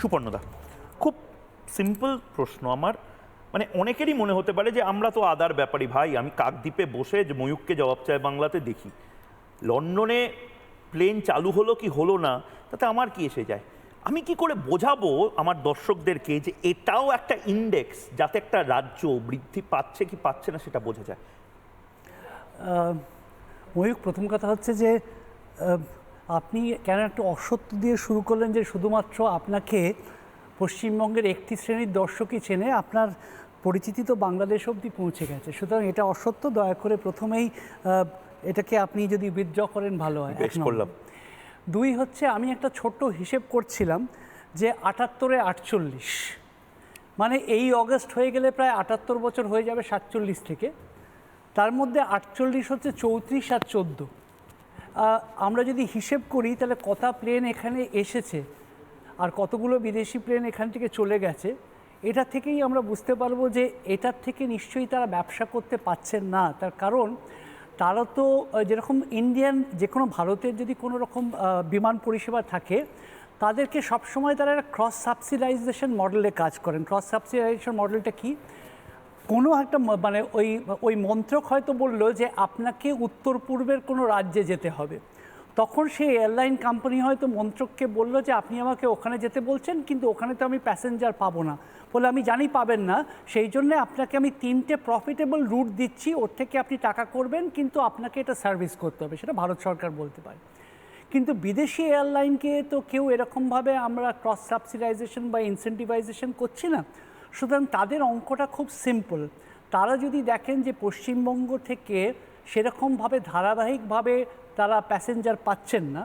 সুপর্ণদা। খুব সিম্পল প্রশ্ন আমার। মানে অনেকেরই মনে হতে পারে যে আমরা তো আদার ব্যাপারই ভাই, আমি কাকদ্বীপে বসে যে ময়ূককে জবাব চায় বাংলাতে দেখি। লন্ডনে প্লেন চালু হলো কি হলো না, তাতে আমার কি এসে যায়? আমি কি করে বোঝাবো আমার দর্শকদেরকে যে এটাও একটা ইন্ডেক্স যাতে একটা রাজ্য বৃদ্ধি পাচ্ছে কি পাচ্ছে না সেটা বোঝা যায়? ময়ূক প্রথম কথা হচ্ছে যে আপনি কেন একটা অসত্য দিয়ে শুরু করলেন যে শুধুমাত্র আপনাকে পশ্চিমবঙ্গের একটি শ্রেণির দর্শকই চেনে? আপনার পরিচিতি তো বাংলাদেশ অবধি পৌঁছে গেছে। সুতরাং এটা অসত্য। দয়া করে প্রথমেই এটাকে আপনি যদি উইথড্র করেন ভালো হয়। করলাম। দুই হচ্ছে আমি একটা ছোট্ট হিসেব করছিলাম যে আটাত্তরে আটচল্লিশ। মানে এই অগস্ট হয়ে গেলে প্রায় আটাত্তর বছর হয়ে যাবে সাতচল্লিশ থেকে। তার মধ্যে আটচল্লিশ হচ্ছে চৌত্রিশ আর চোদ্দ। আমরা যদি হিসেব করি, তাহলে কটা প্লেন এখানে এসেছে, আর কতগুলো বিদেশি প্লেন এখান থেকে চলে গেছে, এটা থেকেই আমরা বুঝতে পারব যে এটার থেকে নিশ্চয়ই তারা ব্যবসা করতে পাচ্ছেন না। তার কারণ, তারা তো যেরকম ইন্ডিয়ান যে কোনো ভারতের যদি কোনো রকম বিমান পরিষেবা থাকে, তাদেরকে সবসময় তারা ক্রস সাবসিডাইজেশন মডেলে কাজ করেন। ক্রস সাবসিডাইজেশন মডেলটা কি? কোনো একটা মানে ওই ওই মন্ত্রক হয়তো বলল যে আপনাকে উত্তর পূর্বের কোনো রাজ্যে যেতে হবে। তখন সেই এয়ারলাইন কোম্পানি হয়তো মন্ত্রককে বলল যে আপনি আমাকে ওখানে যেতে বলছেন, কিন্তু ওখানে তো আমি প্যাসেঞ্জার পাবো না। বলে, আমি জানি পাবেন না। সেই জন্য আপনাকে আমি তিনটে প্রফিটেবল রুট দিচ্ছি। ওর থেকে আপনি টাকা করবেন, কিন্তু আপনাকে এটা সার্ভিস করতে হবে। সেটা ভারত সরকার বলতে পারে। কিন্তু বিদেশি এয়ারলাইনকে তো কেউ এরকমভাবে আমরা ক্রস সাবসিডাইজেশন বা ইনসেন্টিভাইজেশন করছি না। সুতরাং তাদের অঙ্কটা খুব সিম্পল তারা যদি দেখেন যে পশ্চিমবঙ্গ থেকে সেরকমভাবে ধারাবাহিকভাবে তারা প্যাসেঞ্জার পাচ্ছেন না,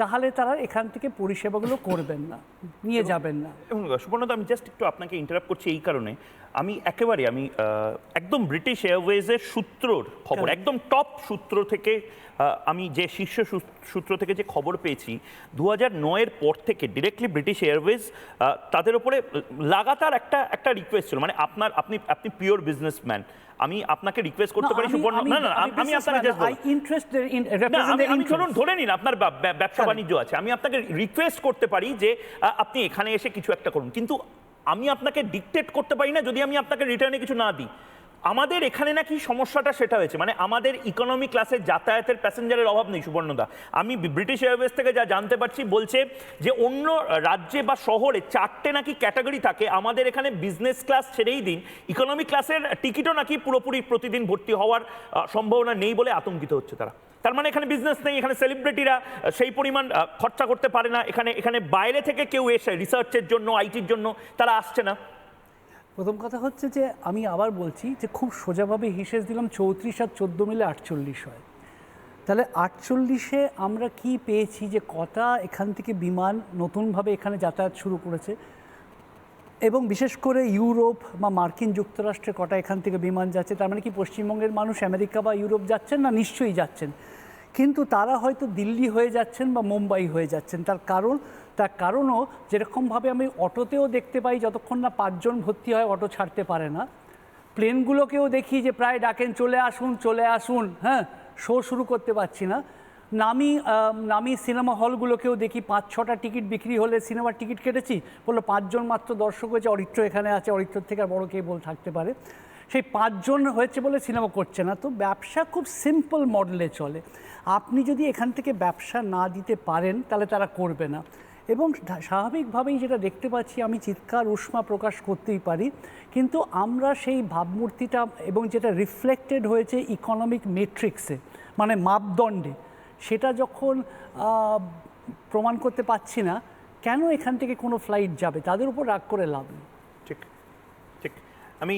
তাহলে তারা এখান থেকে পরিষেবাগুলো করবেন না, নিয়ে যাবেন না। এবং সুপর্ণদা আমি জাস্ট একটু আপনাকে ইন্টারাপ্ট করছি এই কারণে। আমি একেবারে আমি একদম ব্রিটিশ এয়ারওয়েজের সূত্রর খবর একদম টপ সূত্র থেকে আমি যে শীর্ষ সূত্র থেকে যে খবর পেয়েছি দু হাজার নয়ের পর থেকে ডিরেক্টলি ব্রিটিশ এয়ারওয়েজ তাদের উপরে লাগাতার একটা একটা রিকোয়েস্ট ছিল। মানে আপনার আপনি আপনি পিওর বিজনেসম্যান আমি আপনাকে রিকোয়েস্ট করতে পারি সুপর্ণ না না আমি- আপনাকে জাস্ট ইন্টারেস্টেড ইন আমি ধরুন ধরে নিন আপনার ব্যব- ব্যব- ব্যবসা বাণিজ্য আছে। আমি আপনাকে রিকোয়েস্ট করতে পারি যে আপনি এখানে এসে কিছু একটা করুন। কিন্তু আমি আপনাকে ডিকটেট করতে পারি না যদি আমি আপনাকে রিটার্নে কিছু না দিই। আমাদের এখানে নাকি সমস্যাটা সেটা হয়েছে। মানে আমাদের ইকোনমি ক্লাসের যাতায়াতের প্যাসেঞ্জারের অভাব নেই, সুবর্ণদা। আমি ব্রিটিশ এয়ারওয়েজ থেকে যা জানতে পারছি বলছে যে অন্য রাজ্যে বা শহরে চারটে নাকি ক্যাটাগরি থাকে। আমাদের এখানে বিজনেস ক্লাস ছেড়েই দিন। ইকোনমি ক্লাসের টিকিটও নাকি পুরোপুরি প্রতিদিন ভর্তি হওয়ার সম্ভাবনা নেই বলে আতঙ্কিত হচ্ছে তারা। তার মানে এখানে বিজনেস নেই, এখানে সেলিব্রিটিরা সেই পরিমাণ খরচা করতে পারে না। এখানে এখানে বাইরে থেকে কেউ এসে রিসার্চের জন্য আইটির জন্য তারা আসছে না। প্রথম কথা হচ্ছে যে, আমি আবার বলছি যে, খুব সোজাভাবে হিসেব দিলাম চৌত্রিশ আর চোদ্দ মিলে আটচল্লিশ হয়। তাহলে আটচল্লিশে আমরা কি পেয়েছি যে, কটা এখান থেকে বিমান নতুনভাবে এখানে যাতায়াত শুরু করেছে? এবং বিশেষ করে ইউরোপ বা মার্কিন যুক্তরাষ্ট্রে কটা এখান থেকে বিমান যাচ্ছে, তার মানে কি পশ্চিমবঙ্গের মানুষ আমেরিকা বা ইউরোপ যাচ্ছেন না? নিশ্চয়ই যাচ্ছেন। কিন্তু তারা হয়তো দিল্লি হয়ে যাচ্ছেন বা মুম্বাই হয়ে যাচ্ছেন। তার কারণ, তার কারণও যেরকমভাবে আমি অটোতেও দেখতে পাই, যতক্ষণ না পাঁচজন ভর্তি হয়, অটো ছাড়তে পারে না। প্লেনগুলোকেও দেখি যে প্রায় ডাকেন, চলে আসুন চলে আসুন। হ্যাঁ শো শুরু করতে পারছি না। নামি নামি সিনেমা হলগুলোকেও দেখি পাঁচ, ছটা টিকিট বিক্রি হলে সিনেমার টিকিট কেটেছি। বলল পাঁচজন মাত্র দর্শক হয়েছে, অরিত্র এখানে আছে, অরিত্র থেকে আর বড় কে বল থাকতে পারে। সেই পাঁচজন হয়েছে বলে সিনেমা করছে না, তো ব্যবসা খুব সিম্পল মডেলে চলে। আপনি যদি এখান থেকে ব্যবসা না দিতে পারেন, তাহলে তারা করবে না। এবং স্বাভাবিকভাবেই যেটা দেখতে পাচ্ছি, আমি চিৎকার, উষ্মা প্রকাশ করতেই পারি, কিন্তু আমরা সেই ভাবমূর্তিটা এবং যেটা রিফ্লেক্টেড হয়েছে ইকোনমিক মেট্রিক্সে মানে মাপদণ্ডে সেটা যখন প্রমাণ করতে পারছি না, কেন এখান থেকে কোনো ফ্লাইট যাবে? তাদের উপর রাগ করে লাভ নেই। ঠিক ঠিক। আমি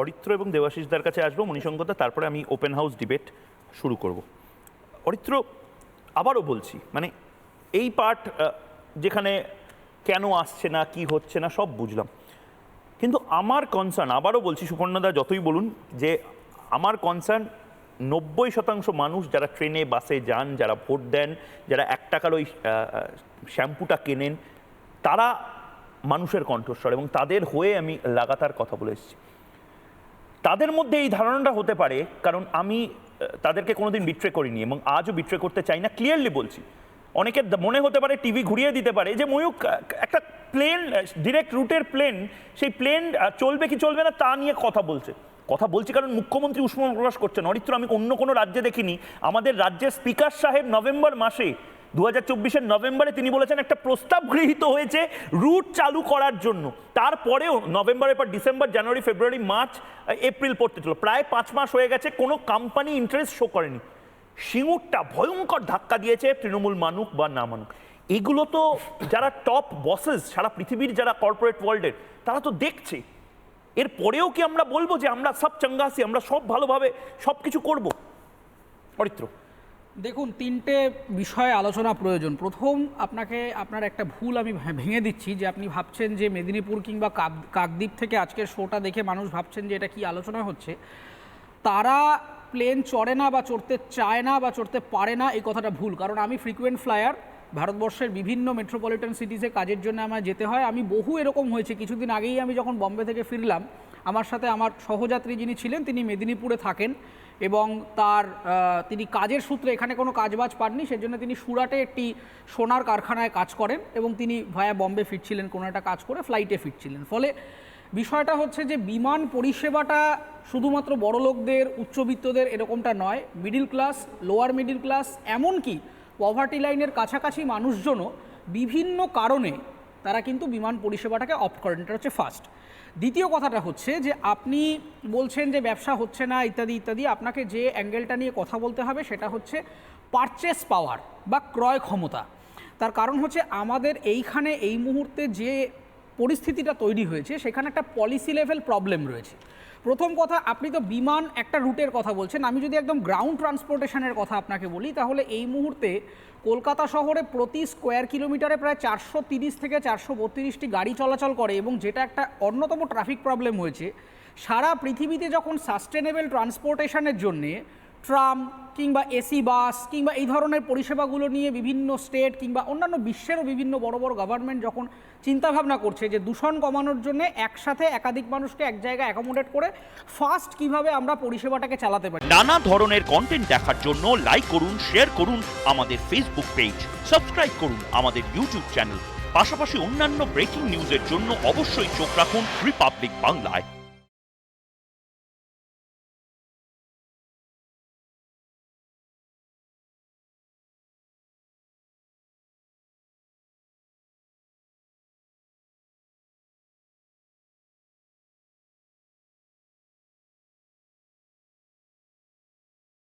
অরিত্র এবং দেবাশিসদার কাছে আসব মণিসঙ্গতা তারপরে আমি ওপেন হাউস ডিবেট শুরু করব। অরিত্র, আবারও বলছি মানে এই পার্ট যেখানে কেন আসছে না, কি হচ্ছে না, সব বুঝলাম। কিন্তু আমার কনসার্ন আবারও বলছি, সুপর্ণদা, যতই বলুন, যে আমার কনসার্ন নব্বই শতাংশ মানুষ যারা ট্রেনে, বাসে যান, যারা ভোট দেন, যারা এক টাকার ওই শ্যাম্পুটা কেনেন, তারা মানুষের কণ্ঠস্বর এবং তাদের হয়ে আমি লাগাতার কথা বলে এসেছি। তাদের মধ্যে এই ধারণাটা হতে পারে, কারণ আমি তাদেরকে কোনোদিন বিট্রে করিনি এবং আজও বিট্রে করতে চাই না ক্লিয়ারলি বলছি। অনেকের মনে হতে পারে টিভি ঘুরিয়ে দিতে পারে যে ময়ূক একটা প্লেন ডিরেক্ট রুটের প্লেন সেই প্লেন চলবে কি চলবে না তা নিয়ে কথা বলছে। কথা বলছি কারণ মুখ্যমন্ত্রী উষ্ম প্রকাশ করছেন। অরিত্র, আমি অন্য কোনো রাজ্যে দেখিনি। আমাদের রাজ্যের স্পিকার সাহেব নভেম্বর মাসে দু হাজার চব্বিশের নভেম্বরে তিনি বলেছেন, একটা প্রস্তাব গৃহীত হয়েছে রুট চালু করার জন্য। তারপরেও নভেম্বরের পর December, January, February, March, April পড়তে চলো প্রায় পাঁচ মাস হয়ে গেছে, কোনো কোম্পানি ইন্টারেস্ট শো করেনি। সিঙ্গুরটা ভয়ঙ্কর ধাক্কা দিয়েছে তৃণমূল মানুক বা না মানুক। এগুলো তো যারা টপ বসেস সারা পৃথিবীর যারা কর্পোরেট ওয়ার্ল্ডের তারা তো দেখছে। এর পরেও কি আমরা বলব যে আমরা সব চাঙ্গাসি, আমরা সব ভালোভাবে সব কিছু করব? অরিত্র। দেখুন, তিনটে বিষয়ে আলোচনা প্রয়োজন। প্রথম, আপনাকে, আপনার একটা ভুল আমি ভেঙে দিচ্ছি যে আপনি ভাবছেন যে মেদিনীপুর কিংবা কাক- কাকদ্বীপ থেকে আজকের শোটা দেখে মানুষ ভাবছেন যে এটা কি আলোচনা হচ্ছে। তারা প্লেন চড়ে না বা চড়তে চায় না বা চড়তে পারে না, এই কথাটা ভুল। কারণ আমি ফ্রিকুয়েন্ট ফ্লায়ার ভারতবর্ষের বিভিন্ন মেট্রোপলিটন সিটিসে কাজের জন্য আমার যেতে হয়। আমি বহু এরকম হয়েছে। কিছুদিন আগেই আমি যখন বম্বে থেকে ফিরলাম, আমার সাথে আমার সহযাত্রী যিনি ছিলেন, তিনি মেদিনীপুরে থাকেন এবং তার তিনি কাজের সূত্রে এখানে কোনো কাজবাজ পাননি। সেজন্য তিনি সুরাটে একটি সোনার কারখানায় কাজ করেন এবং তিনি ভায়া বম্বে ফিরছিলেন, কোনো একটা কাজ করে ফ্লাইটে ফিরছিলেন। ফলে বিষয়টা হচ্ছে যে, বিমান পরিষেবাটা শুধুমাত্র বড়লোকদের, উচ্চবিত্তদের এরকমটা নয়। Middle class lower middle class এমনকি পভার্টি লাইনের কাছাকাছি মানুষজনও বিভিন্ন কারণে তারা কিন্তু বিমান পরিষেবাটাকে অপ্ট করেন। এটা হচ্ছে ফার্স্ট দ্বিতীয় কথাটা হচ্ছে যে আপনি বলছেন যে ব্যবসা হচ্ছে না, ইত্যাদি ইত্যাদি, আপনাকে যে অ্যাঙ্গেলটা নিয়ে কথা বলতে হবে সেটা হচ্ছে পারচেস পাওয়ার বা ক্রয় ক্ষমতা। তার কারণ হচ্ছে আমাদের এইখানে এই মুহূর্তে যে পরিস্থিতিটা তৈরি হয়েছে, সেখানে একটা পলিসি লেভেল প্রবলেম রয়েছে। প্রথম কথা, আপনি তো বিমান একটা রুটের কথা বলছেন, আমি যদি একদম গ্রাউন্ড ট্রান্সপোর্টেশনের কথা আপনাকে বলি, তাহলে এই মুহূর্তে কলকাতা শহরে প্রতি স্কোয়ার কিলোমিটারে প্রায় চারশো তিরিশ থেকে চারশো বত্রিশটি গাড়ি চলাচল করে এবং যেটা একটা অন্যতম ট্রাফিক প্রবলেম হয়েছে, সারা পৃথিবীতে যখন সাস্টেনেবল ট্রান্সপোর্টেশনের জন্যে ট্রাম কিংবা এসি বাস কিংবা এই ধরনের পরিষেবাগুলো নিয়ে বিভিন্ন স্টেট কিংবা অন্যান্য বিশ্বেরও বিভিন্ন বড় বড় গভর্নমেন্ট যখন চিন্তাভাবনা করছে যে দূষণ কমানোর জন্য একসাথে একাধিক মানুষকে এক জায়গায় অ্যাকোমোডেট করে ফাস্ট কীভাবে আমরা পরিষেবাটাকে চালাতে পারি। নানা ধরনের কন্টেন্ট দেখার জন্য লাইক করুন শেয়ার করুন আমাদের ফেসবুক পেজ সাবস্ক্রাইব করুন আমাদের ইউটিউব চ্যানেল পাশাপাশি অন্যান্য ব্রেকিং নিউজের জন্য অবশ্যই চোখ রাখুন রিপাবলিক বাংলায়